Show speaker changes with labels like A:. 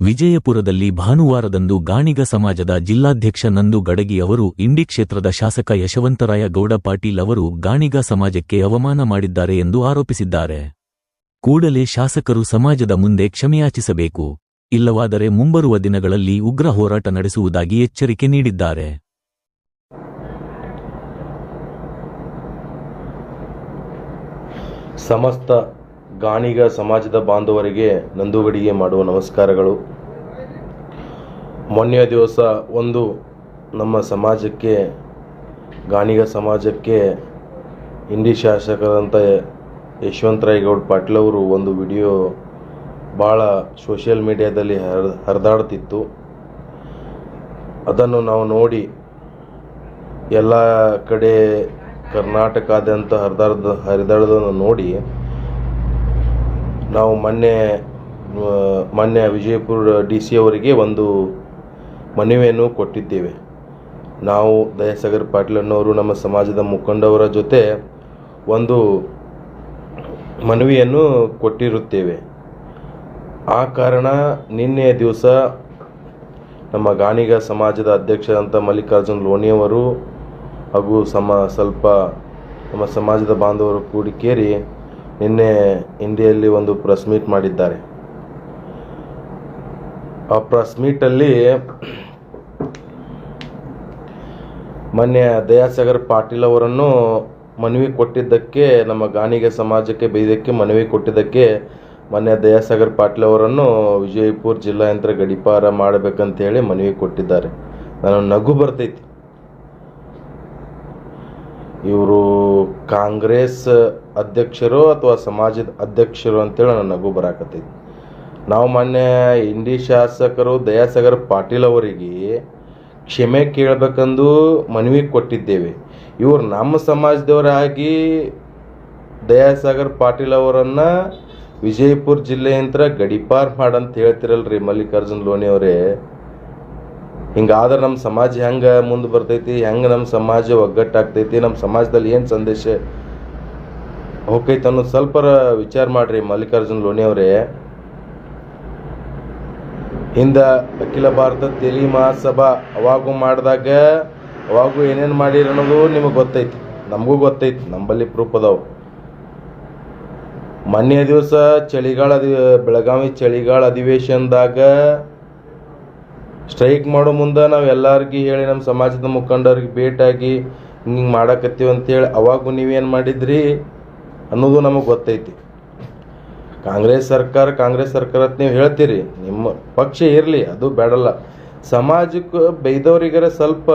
A: ವಿಜಯಪುರದಲ್ಲಿ ಭಾನುವಾರದಂದು ಗಾಣಿಗ ಸಮಾಜದ ಜಿಲ್ಲಾಧ್ಯಕ್ಷ ನಂದು ಗಡಗಿ ಅವರು ಇಂಡಿ ಕ್ಷೇತ್ರದ ಶಾಸಕ ಯಶವಂತರಾಯ ಗೌಡ ಪಾಟೀಲ್ ಅವರು ಗಾಣಿಗ ಸಮಾಜಕ್ಕೆ ಅವಮಾನ ಮಾಡಿದ್ದಾರೆ ಎಂದು ಆರೋಪಿಸಿದ್ದಾರೆ. ಕೂಡಲೇ ಶಾಸಕರು ಸಮಾಜದ ಮುಂದೆ ಕ್ಷಮೆಯಾಚಿಸಬೇಕು. ಇಲ್ಲವಾದರೆ ಮುಂಬರುವ ದಿನಗಳಲ್ಲಿ ಉಗ್ರ ಹೋರಾಟ ನಡೆಸುವುದಾಗಿ ಎಚ್ಚರಿಕೆ ನೀಡಿದ್ದಾರೆ.
B: ಸಮಸ್ತ ಗಾಣಿಗ ಸಮಾಜದ ಬಾಂಧವರಿಗೆ ನಂದುಗಡಿಗೆ ಮಾಡುವ ನಮಸ್ಕಾರಗಳು. ಮೊನ್ನೆಯ ದಿವಸ ಒಂದು ನಮ್ಮ ಸಮಾಜಕ್ಕೆ, ಗಾಣಿಗ ಸಮಾಜಕ್ಕೆ ಇಂಡಿ ಶಾಸಕರಂತ ಯಶವಂತರಾಯಗೌಡ ಪಾಟೀಲ್ ಅವರು ಒಂದು ವಿಡಿಯೋ ಭಾಳ ಸೋಷಿಯಲ್ ಮೀಡಿಯಾದಲ್ಲಿ ಹರ್, ಹರಿದಾಡ್ತಿತ್ತು. ಅದನ್ನು ನಾವು ನೋಡಿ ಎಲ್ಲ ಕಡೆ ಕರ್ನಾಟಕಾದ್ಯಂತ ಹರಿದಾಡ್ದ, ಹರಿದಾಡೋದನ್ನು ನೋಡಿ ನಾವು ಮೊನ್ನೆ ಮೊನ್ನೆ ವಿಜಯಪುರ ಡಿ ಸಿ ಅವರಿಗೆ ಒಂದು ಮನವಿಯನ್ನು ಕೊಟ್ಟಿದ್ದೇವೆ. ನಾವು ದಯಾಸಾಗರ್ ಪಾಟೀಲ್ ಅನ್ನೋರು ನಮ್ಮ ಸಮಾಜದ ಮುಖಂಡವರ ಜೊತೆ ಒಂದು ಮನವಿಯನ್ನು ಕೊಟ್ಟಿರುತ್ತೇವೆ. ಆ ಕಾರಣ ನಿನ್ನೆ ದಿವಸ ನಮ್ಮ ಗಾಣಿಗ ಸಮಾಜದ ಅಧ್ಯಕ್ಷರಂತ ಮಲ್ಲಿಕಾರ್ಜುನ್ ಲೋಣಿಯವರು ಹಾಗೂ ಸಮ, ಸ್ವಲ್ಪ ನಮ್ಮ ಸಮಾಜದ ಬಾಂಧವರು ಕೂಡಿಕೇರಿ ನಿನ್ನೆ ಇಂಡಿಯಲ್ಲಿ ಒಂದು ಪ್ರೆಸ್ ಮೀಟ್ ಮಾಡಿದ್ದಾರೆ. ಆ ಪ್ರೆಸ್ ಮೀಟಲ್ಲಿ ಮೊನ್ನೆ ದಯಾಸಾಗರ್ ಪಾಟೀಲ್ ಅವರನ್ನು ಮನವಿ ಕೊಟ್ಟಿದ್ದಕ್ಕೆ, ನಮ್ಮ ಗಾಣಿಗೆ ಸಮಾಜಕ್ಕೆ ಬೈದಕ್ಕೆ ಮನವಿ ಕೊಟ್ಟಿದ್ದಕ್ಕೆ ಮೊನ್ನೆ ದಯಾಸಾಗರ್ ಪಾಟೀಲ್ ಅವರನ್ನು ವಿಜಯಪುರ ಜಿಲ್ಲಾ ಯಂತ್ರ ಗಡಿಪಾರ ಮಾಡಬೇಕಂತ ಹೇಳಿ ಮನವಿ ಕೊಟ್ಟಿದ್ದಾರೆ. ನಾನು ನಗು ಬರ್ತೈತಿ. ಇವರು ಕಾಂಗ್ರೆಸ್ ಅಧ್ಯಕ್ಷರು ಅಥವಾ ಸಮಾಜದ ಅಧ್ಯಕ್ಷರು ಅಂತೇಳಿ ನನ್ನ ನಗು ಬರಾಕತ್ತೈತಿ. ನಾವು ಮೊನ್ನೆ ಇಂಡಿ ಶಾಸಕರು ದಯಾಸಾಗರ್ ಪಾಟೀಲ್ ಅವರಿಗೆ ಕ್ಷಮೆ ಕೇಳಬೇಕೆಂದು ಮನವಿ ಕೊಟ್ಟಿದ್ದೇವೆ. ಇವರು ನಮ್ಮ ಸಮಾಜದವರಾಗಿ ದಯಾಸಾಗರ್ ಪಾಟೀಲ್ ಅವರನ್ನು ವಿಜಯಪುರ ಜಿಲ್ಲೆಯಂತ್ರ ಗಡಿಪಾರ್ ಮಾಡಂತ ಹೇಳ್ತಿರಲ್ರಿ ಮಲ್ಲಿಕಾರ್ಜುನ್ ಲೋಣಿ ಅವರೇ. ಹಿಂಗಾದ್ರೆ ನಮ್ಮ ಸಮಾಜ ಹೆಂಗೆ ಮುಂದೆ ಬರ್ತೈತಿ, ಹೆಂಗೆ ನಮ್ಮ ಸಮಾಜ ಒಗ್ಗಟ್ಟಾಗ್ತೈತಿ, ನಮ್ಮ ಸಮಾಜದಲ್ಲಿ ಏನು ಸಂದೇಶ ಹೋಗೈತೆ ಅನ್ನೋದು ಸ್ವಲ್ಪರ ವಿಚಾರ ಮಾಡ್ರಿ ಮಲ್ಲಿಕಾರ್ಜುನ್ ಲೋನಿ ಅವರೇ. ಹಿಂದ ಅಖಿಲ ಭಾರತ ತೆಲಿ ಮಹಾಸಭಾ ಅವಾಗೂ ಮಾಡಿದಾಗ ಅವಾಗೂ ಏನೇನು ಮಾಡಿರಿ ಅನ್ನೋದು ನಿಮಗೆ ಗೊತ್ತೈತಿ, ನಮಗೂ ಗೊತ್ತೈತಿ, ನಂಬಲ್ಲಿ ಪ್ರೂಫ್ ಅದಾವ. ಮೊನ್ನೆ ದಿವಸ ಚಳಿಗಾಲ ಬೆಳಗಾವಿ ಚಳಿಗಾಲ ಅಧಿವೇಶನದಾಗ ಸ್ಟ್ರೈಕ್ ಮಾಡೋ ಮುಂದೆ ನಾವು ಎಲ್ಲರಿಗೆ ಹೇಳಿ ನಮ್ಮ ಸಮಾಜದ ಮುಖಂಡರಿಗೆ ಭೇಟಿಯಾಗಿ ಹಿಂಗೆ ಮಾಡಕತ್ತೀವಿ ಅಂತೇಳಿ ಅವಾಗೂ ನೀವೇನು ಮಾಡಿದ್ರಿ ಅನ್ನೋದು ನಮಗೆ ಗೊತ್ತೈತಿ. ಕಾಂಗ್ರೆಸ್ ಸರ್ಕಾರ ಕಾಂಗ್ರೆಸ್ ಸರ್ಕಾರ ಅಂತ ನೀವು ಹೇಳ್ತೀರಿ, ನಿಮ್ಮ ಪಕ್ಷ ಇರಲಿ, ಅದು ಬೇಡಲ್ಲ. ಸಮಾಜಕ್ಕೆ ಬೈದವರಿಗರ ಸ್ವಲ್ಪ